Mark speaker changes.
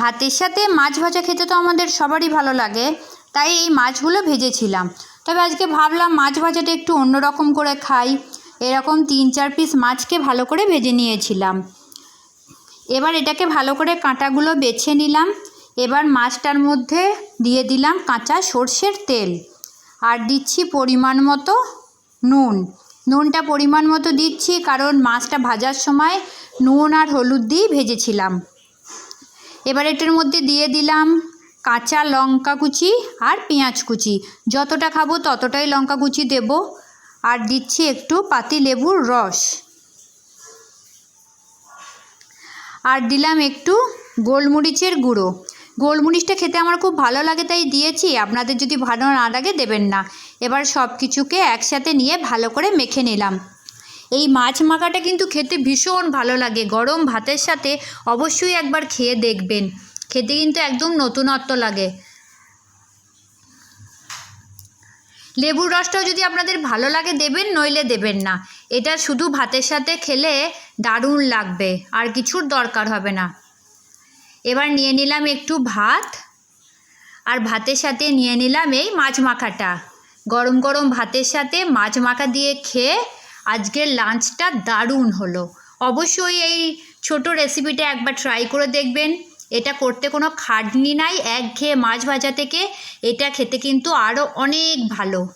Speaker 1: ভাতের সাথে মাছ ভাজা খেতে তো আমাদের সবারই ভালো লাগে, তাই এই মাছগুলো ভেজেছিলাম। তবে আজকে ভাবলাম মাছ ভাজাটা একটু অন্যরকম করে খাই, এরকম তিন চার পিস মাছকে ভালো করে ভেজে নিয়েছিলাম। এবার এটাকে ভালো করে কাঁটাগুলো বেছে নিলাম, এবার মাছটার মধ্যে দিয়ে দিলাম কাঁচা সর্ষের তেল। আর দিচ্ছি পরিমাণ মতো নুন। নুনটা পরিমাণ মতো দিচ্ছি কারণ মাছটা ভাজার সময় নুন আর হলুদ দিয়েই ভেজেছিলাম। এবার এটার মধ্যে দিয়ে দিলাম কাঁচা লঙ্কা কুচি আর পেঁয়াজ কুচি। যতটা খাব ততটাই লঙ্কা কুচি দেব। আর দিচ্ছি একটু পাতি লেবুর রস। আর দিলাম একটু গোলমরিচের গুঁড়ো। গোলমরিচটা খেতে আমার খুব ভালো লাগে, তাই দিয়েছি। আপনাদের যদি ভালো না লাগে দেবেন না। এবার সব কিছুকে একসাথে নিয়ে ভালো করে মেখে নিলাম। এই মাছ মাখাটা কিন্তু খেতে ভীষণ ভালো লাগে। গরম ভাতের সাথে অবশ্যই একবার খেয়ে দেখবেন। খেতে কিন্তু একদম নতুনত্ব লাগে। লেবুর রসটাও যদি আপনাদের ভালো লাগে দেবেন, নইলে দেবেন না। এটা শুধু ভাতের সাথে খেলে দারুণ লাগবে, আর কিছুর দরকার হবে না। এবার নিয়ে নিলাম একটু ভাত, আর ভাতের সাথে নিয়ে নিলাম এই মাছ মাখাটা। গরম গরম ভাতের সাথে মাছ মাখা দিয়ে খেয়ে আজকের লাঞ্চটা দারুণ হলো। অবশ্যই এই ছোট রেসিপিটা একবার ট্রাই করে দেখবেন। এটা করতে কোনো খাটনি নাই, একঘেয়ে মাছ ভাজা থেকে। এটা খেতে কিন্তু আরও অনেক ভালো।